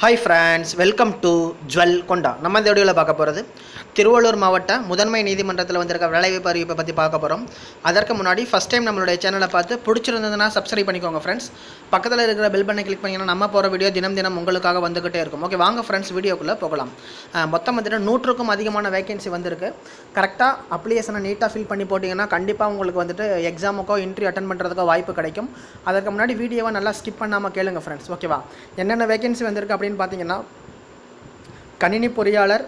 Hi friends welcome to jewel கொண்டா நம்ம இந்த வீடியோவில் பார்க்க போகிறது திருவள்ளூர் மாவட்ட முதன்மை நீதிமன்றத்தில் வந்திருக்க வேலைவாய்ப்பு அறிவிப்பை பற்றி பார்க்க போகிறோம் அதற்கு முன்னாடி ஃபஸ்ட் டைம் நம்மளுடைய சேனலை பார்த்து பிடிச்சிருந்ததுன்னா சப்ஸ்கிரைப் பண்ணிக்கோங்க ஃப்ரெண்ட்ஸ் பக்கத்தில் இருக்கிற பெல் பண்ணை கிளிக் பண்ணிங்கன்னா நம்ம போகிற வீடியோ தினம் தினம் உங்களுக்காக வந்துக்கிட்டே இருக்கும். ஓகே வாங்க ஃப்ரெண்ட்ஸ் வீடியோக்குள்ளே போகலாம். மொத்தம் வந்துட்டு நூற்றுக்கும் அதிகமான வேகன்சி வந்திருக்கு. கரெக்டாக அப்ளிகேஷனை நீட்டாக ஃபில் பண்ணி போட்டிங்கன்னா கண்டிப்பாக உங்களுக்கு வந்துட்டு எக்ஸாமுக்கோ இன்ட்ரி அட்டன் பண்ணுறதுக்கோ வாய்ப்பு கிடைக்கும். அதற்கு முன்னாடி வீடியோவை நல்லா ஸ்கிப் பண்ணாமல் கேளுங்க ஃப்ரெண்ட்ஸ் ஓகேவா என்னென்ன வேகன்சி வந்திருக்கு அப்படின்னு பார்த்தீங்கன்னா கணினி பொறியாளர்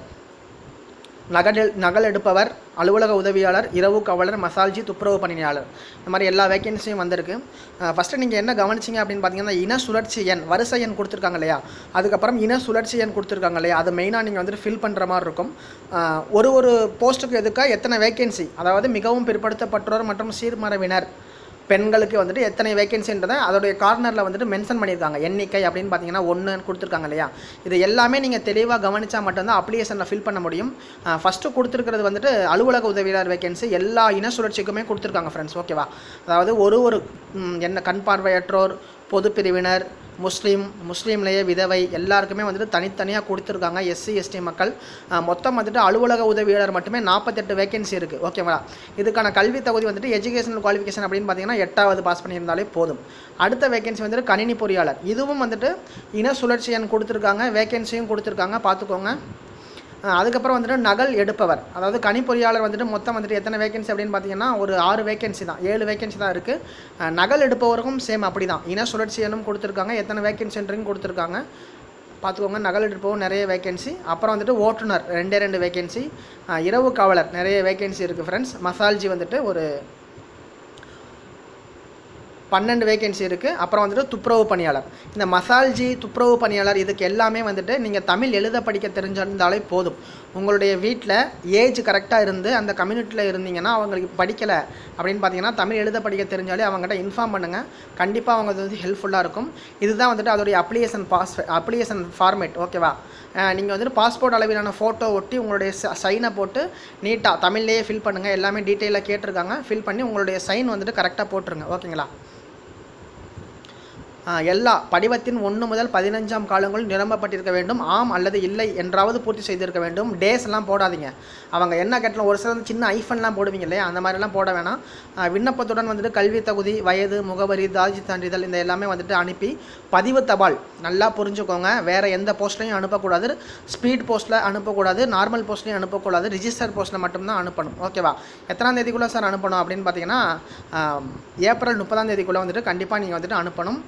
நகல் நகல் எடுப்பவர் அலுவலக உதவியாளர் இரவு காவலர் மசால்ஜி துப்புரவு பணியாளர். இந்த மாதிரி எல்லா வேகன்சியும் வந்திருக்கு. ஃபஸ்ட்டு நீங்கள் என்ன கவனிச்சிங்க அப்படின்னு பார்த்தீங்கன்னா இன சுழற்சி எண் வரிசை எண் கொடுத்துருக்காங்க இல்லையா? அதுக்கப்புறம் இன சுழற்சி எண் கொடுத்துருக்காங்க இல்லையா? அது மெயினாக நீங்கள் வந்துட்டு ஃபில் பண்ணுற மாதிரி இருக்கும். ஒரு ஒரு போஸ்ட்டுக்கு எதுக்காக எத்தனை வேகன்சி அதாவது மிகவும் பிற்படுத்தப்பட்டோர் மற்றும் சீர்மரவினர் பெண்களுக்கு வந்துட்டு எத்தனை வேகன்சின்றதை அதோடைய கார்னரில் வந்துட்டு மென்ஷன் பண்ணியிருக்காங்க. எண்ணிக்கை அப்படின்னு பார்த்தீங்கன்னா ஒன்று கொடுத்துருக்காங்க இல்லையா? இது எல்லாமே நீங்கள் தெளிவாக கவனித்தா மட்டும்தான் அப்ளிகேஷனில் ஃபில் பண்ண முடியும். ஃபஸ்ட்டு கொடுத்துருக்கிறது வந்துட்டு அலுவலக உதவியாளர் வேகன்சி எல்லா இன சுழற்சிக்குமே கொடுத்துருக்காங்க ஃப்ரெண்ட்ஸ் ஓகேவா அதாவது ஒரு ஒரு என்ன கண் பார்வையற்றோர் பொது பிரிவினர் முஸ்லீம் முஸ்லீம்லேயே விதவை எல்லாருக்குமே வந்துட்டு தனித்தனியாக கொடுத்துருக்காங்க. எஸ்சி எஸ்டி மக்கள். மொத்தம் வந்துட்டு அலுவலக உதவியாளர் மட்டுமே நாற்பத்தெட்டு வேகன்சி இருக்குது ஓகேங்களா இதுக்கான கல்வி தகுதி வந்துட்டு எஜுகேஷனல் குவாலிஃபிகேஷன் அப்படின்னு பார்த்தீங்கன்னா எட்டாவது பாஸ் பண்ணியிருந்தாலே போதும். அடுத்த வேகன்சி வந்துட்டு கணினி பொறியாளர். இதுவும் வந்துட்டு இன சுழற்சி எண் கொடுத்துருக்காங்க. வேகன்சியும் கொடுத்துருக்காங்க. பார்த்துக்கோங்க அதுக்கப்புறம் வந்துட்டு நகல் எடுப்பவர். அதாவது கணிப்பொறியாளர் வந்துட்டு மொத்தம் வந்துட்டு எத்தனை வேகன்சி அப்படின்னு பார்த்தீங்கன்னா ஒரு ஆறு வேகன்சி தான். ஏழு வேகன்சி தான் இருக்குது நகல் எடுப்பவருக்கும் சேம் அப்படி தான் இன சுழற்சி எண்ணும் கொடுத்துருக்காங்க. எத்தனை வேகன்சின்றையும் கொடுத்துருக்காங்க. பார்த்துக்கோங்க நகல் எடுப்பவும் நிறைய வேகன்சி அப்புறம் வந்துட்டு ஓட்டுநர் ரெண்டே ரெண்டு வேகன்சி இரவு காவலர் நிறைய வேகன்சி இருக்குது ஃப்ரெண்ட்ஸ் மசால்ஜி வந்துட்டு ஒரு பன்னெண்டு வேகன்சி இருக்குது அப்புறம் வந்துட்டு துப்புரவு பணியாளர். இந்த மசால்ஜி துப்புரவு பணியாளர் இதுக்கு எல்லாமே வந்துட்டு நீங்கள் தமிழ் எழுத படிக்க தெரிஞ்சிருந்தாலே போதும். உங்களுடைய வீட்டில் ஏஜ் கரெக்டாக இருந்து அந்த கம்யூனிட்டியில் இருந்தீங்கன்னா அவங்களுக்கு படிக்கலை அப்படின்னு பார்த்தீங்கன்னா தமிழ் எழுத படிக்க தெரிஞ்சாலே அவங்ககிட்ட இன்ஃபார்ம் பண்ணுங்கள் கண்டிப்பாக அவங்க அது வந்து ஹெல்ப்ஃபுல்லாக இருக்கும். இதுதான் வந்துட்டு அதோடைய அப்ளிகேஷன் பாஸ் அப்ளிகேஷன் ஃபார்மேட் ஓகேவா நீங்கள் வந்துட்டு பாஸ்போர்ட் அளவிலான ஃபோட்டோ ஒட்டி உங்களுடைய சைனை போட்டு நீட்டாக தமிழ்லேயே ஃபில் பண்ணுங்கள் எல்லாமே டீட்டெயிலாக கேட்டிருக்காங்க. ஃபில் பண்ணி உங்களுடைய சைன் வந்துட்டு கரெக்டாக போட்டுருங்க. ஓகேங்களா எல்லா படிவத்தின் ஒன்று முதல் பதினஞ்சாம் காலங்கள் நிரம்பப்பட்டிருக்க வேண்டும். ஆம் அல்லது இல்லை என்றாவது பூர்த்தி செய்திருக்க வேண்டும். டேஸ் எல்லாம் போடாதீங்க. அவங்க என்ன கேட்டாலும் ஒரு சில சின்ன ஐஃபன்லாம் போடுவீங்க இல்லையா? அந்த மாதிரிலாம் போட வேணாம். விண்ணப்பத்துடன் வந்துட்டு கல்வி தகுதி வயது முகவரி தாஜி சான்றிதழ் இந்த எல்லாமே வந்துட்டு அனுப்பி பதிவு தபால் நல்லா புரிஞ்சுக்கோங்க. வேறு எந்த போஸ்ட்லையும் அனுப்பக்கூடாது. ஸ்பீட் போஸ்ட்டில் அனுப்பக்கூடாது. நார்மல் போஸ்ட்லையும் அனுப்பக்கூடாது. ரிஜிஸ்டர் போஸ்ட்டில் மட்டும்தான் அனுப்பணும். ஓகேவா எத்தனாம் தேதிக்குள்ளே சார் அனுப்பணும் அப்படின்னு பார்த்தீங்கன்னா ஏப்ரல் முப்பதாம் தேதிக்குள்ளே வந்துட்டு கண்டிப்பாக நீங்கள் வந்துட்டு அனுப்பணும்.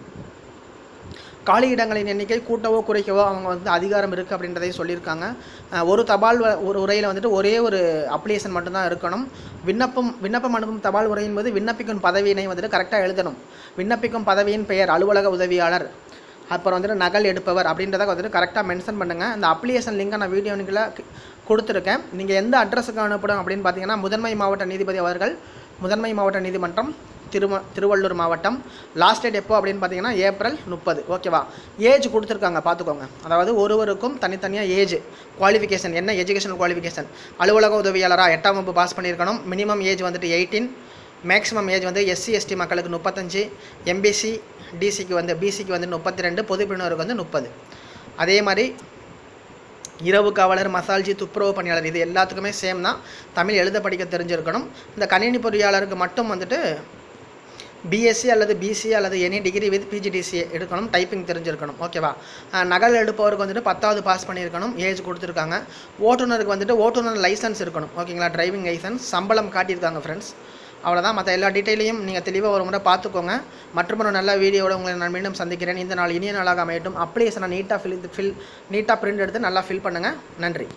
காலி இடங்களின் எண்ணிக்கை கூட்டவோ குறைக்கவோ அவங்க வந்து அதிகாரம் இருக்குது அப்படின்றதையும் சொல்லியிருக்காங்க. ஒரு தபால் வ- ஒரு உரையில் வந்துட்டு ஒரே ஒரு அப்ளிகேஷன் மட்டும்தான் இருக்கணும். விண்ணப்பம் விண்ணப்பம் அனுப்பும் தபால் உரையின் போது விண்ணப்பிக்கும் பதவியினை வந்துட்டு கரெக்டாக எழுதணும். விண்ணப்பிக்கும் பதவியின் பெயர் அலுவலக உதவியாளர். அப்புறம் வந்துட்டு நகல் எடுப்பவர் அப்படின்றத வந்துட்டு கரெக்டாக மென்ஷன் பண்ணுங்கள் அந்த அப்ளிகேஷன் லிங்கை நான் வீடியோனுக்குள்ள கொடுத்துருக்கேன். நீங்கள் எந்த அட்ரஸுக்கு அனுப்பணும் அப்படின்னு பார்த்தீங்கன்னா முதன்மை மாவட்ட நீதிபதி அவர்கள் முதன்மை மாவட்ட நீதிமன்றம் திரும திருவள்ளூர் மாவட்டம். லாஸ்ட் டேட் எப்போ அப்படின்னு பார்த்தீங்கன்னா ஏப்ரல் முப்பது. ஓகேவா ஏஜ் கொடுத்துருக்காங்க பார்த்துக்கோங்க. அதாவது ஒருவருக்கும் தனித்தனியாக ஏஜ் குவாலிஃபிகேஷன் என்ன எஜுகேஷனல் குவாலிஃபிகேஷன் அலுவலக உதவியாளராக எட்டாம் வகுப்பு பாஸ் பண்ணியிருக்கணும். மினிமம் ஏஜ் வந்துட்டு எயிட்டீன் மேக்ஸிமம் ஏஜ் வந்து எஸ்சி எஸ்டி மக்களுக்கு முப்பத்தஞ்சு. எம்பிசி டிசிக்கு வந்து பிசிக்கு வந்து முப்பத்தி ரெண்டு பொதுப்பிரிவினருக்கு வந்து முப்பது. அதே மாதிரி இரவு காவலர் மசால்ஜி துப்புரவு பணியாளர் இது எல்லாத்துக்குமே சேம் தான். தமிழ் எழுத படிக்க தெரிஞ்சிருக்கணும். இந்த கணினி பொறியாளருக்கு மட்டும் வந்துட்டு பிஎஸ்சி அல்லது பிசி அல்லது எனி டிகிரி வித் பிஜிடிசி எடுக்கணும் டைப்பிங் தெரிஞ்சிருக்கணும். ஓகேவா நகல் எடுப்பவருக்கு வந்துட்டு பத்தாவது பாஸ் பண்ணியிருக்கணும் ஏஜ் கொடுத்துருக்காங்க. ஓட்டுநருக்கு வந்துட்டு ஓட்டுநர் லைசன்ஸ் இருக்கணும். ஓகேங்களா டிரைவிங் லைசன்ஸ் சம்பளம் காட்டியிருக்காங்க ஃப்ரெண்ட்ஸ் அவ்வளோதான் மற்ற எல்லா டீட்டெயிலையும் நீங்கள் தெளிவாக ஒரு முறை பார்த்துக்கோங்க. மற்றும் ஒரு நல்ல வீடியோட உங்களை நான் மீண்டும் சந்திக்கிறேன். இந்த நாள் இனிய நாளாக அமையட்டும். அப்ளிகேஷனை நீட்டாக ஃபில் ஃபில் நீட்டாக பிரிண்ட் எடுத்து நல்லா ஃபில் பண்ணுங்கள் நன்றி.